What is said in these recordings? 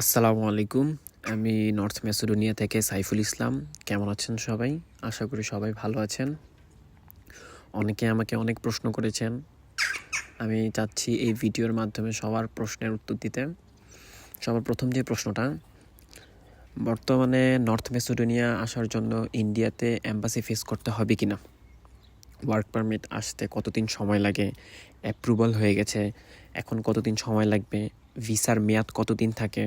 আসসালামু আলাইকুম। আমি নর্থ মেসিডোনিয়া থেকে সাইফুল ইসলাম। কেমন আছেন সবাই? আশা করি সবাই ভালো আছেন। অনেকে আমাকে অনেক প্রশ্ন করেছেন। আমি চাচ্ছি এই ভিডিওর মাধ্যমে সবার প্রশ্নের উত্তর দিতে। সবার প্রথম যে প্রশ্নটা, বর্তমানে নর্থ মেসিডোনিয়া আসার জন্য ইন্ডিয়াতে অ্যাম্বাসি ফেস করতে হবে কি না ওয়ার্ক পারমিট আসতে কতদিন সময় লাগে? অ্যাপ্রুভাল হয়ে গেছে। এখন কতদিন সময় লাগবে? ভিসার মেয়াদ কতদিন থাকে?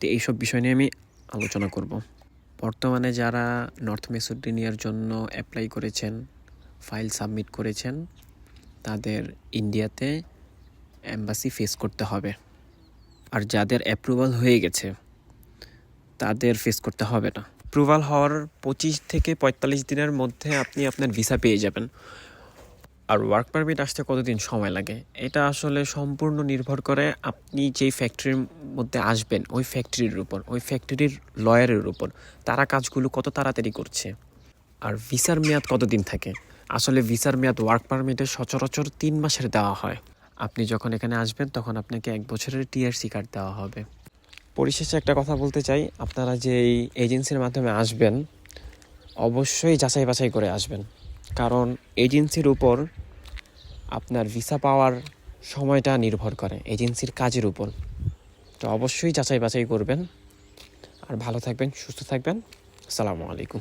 তো এইসব বিষয় নিয়ে আমি আলোচনা করব। বর্তমানে যারা নর্থ মেসোডোনিয়ার জন্য অ্যাপ্লাই করেছেন ফাইল সাবমিট করেছেন, তাদের ইন্ডিয়াতে অ্যাম্বাসি ফেস করতে হবে। আর যাদের অ্যাপ্রুভাল হয়ে গেছে, তাদের ফেস করতে হবে না। অ্যাপ্রুভাল হওয়ার পঁচিশ থেকে পঁয়তাল্লিশ দিনের মধ্যে আপনি আপনার ভিসা পেয়ে যাবেন। আর ওয়ার্ক পারমিট আসতে কতদিন সময় লাগে? এটা আসলে সম্পূর্ণ নির্ভর করে আপনি যেই ফ্যাক্টরির মধ্যে আসবেন, ওই ফ্যাক্টরির উপর, ওই ফ্যাক্টরির লয়ারের উপর, তারা কাজগুলো কত তাড়াতাড়ি করছে? আর ভিসার মেয়াদ কতদিন থাকে? আসলে ভিসার মেয়াদ ওয়ার্ক পারমিটে সচরাচর তিন মাসের দেওয়া হয়। আপনি যখন এখানে আসবেন, তখন আপনাকে এক বছরের টিআরসি কার্ড দেওয়া হবে। পরিশেষে একটা কথা বলতে চাই, আপনারা যে এই এজেন্সির মাধ্যমে আসবেন, অবশ্যই যাচাই বাছাই করে আসবেন। কারণ এজেন্সির উপর আপনার ভিসা পাওয়ার সময়টা নির্ভর করে, এজেন্সির কাজের উপর। তো অবশ্যই যাচাই বাছাই করবেন। আর ভালো থাকবেন, সুস্থ থাকবেন। আসসালামু আলাইকুম।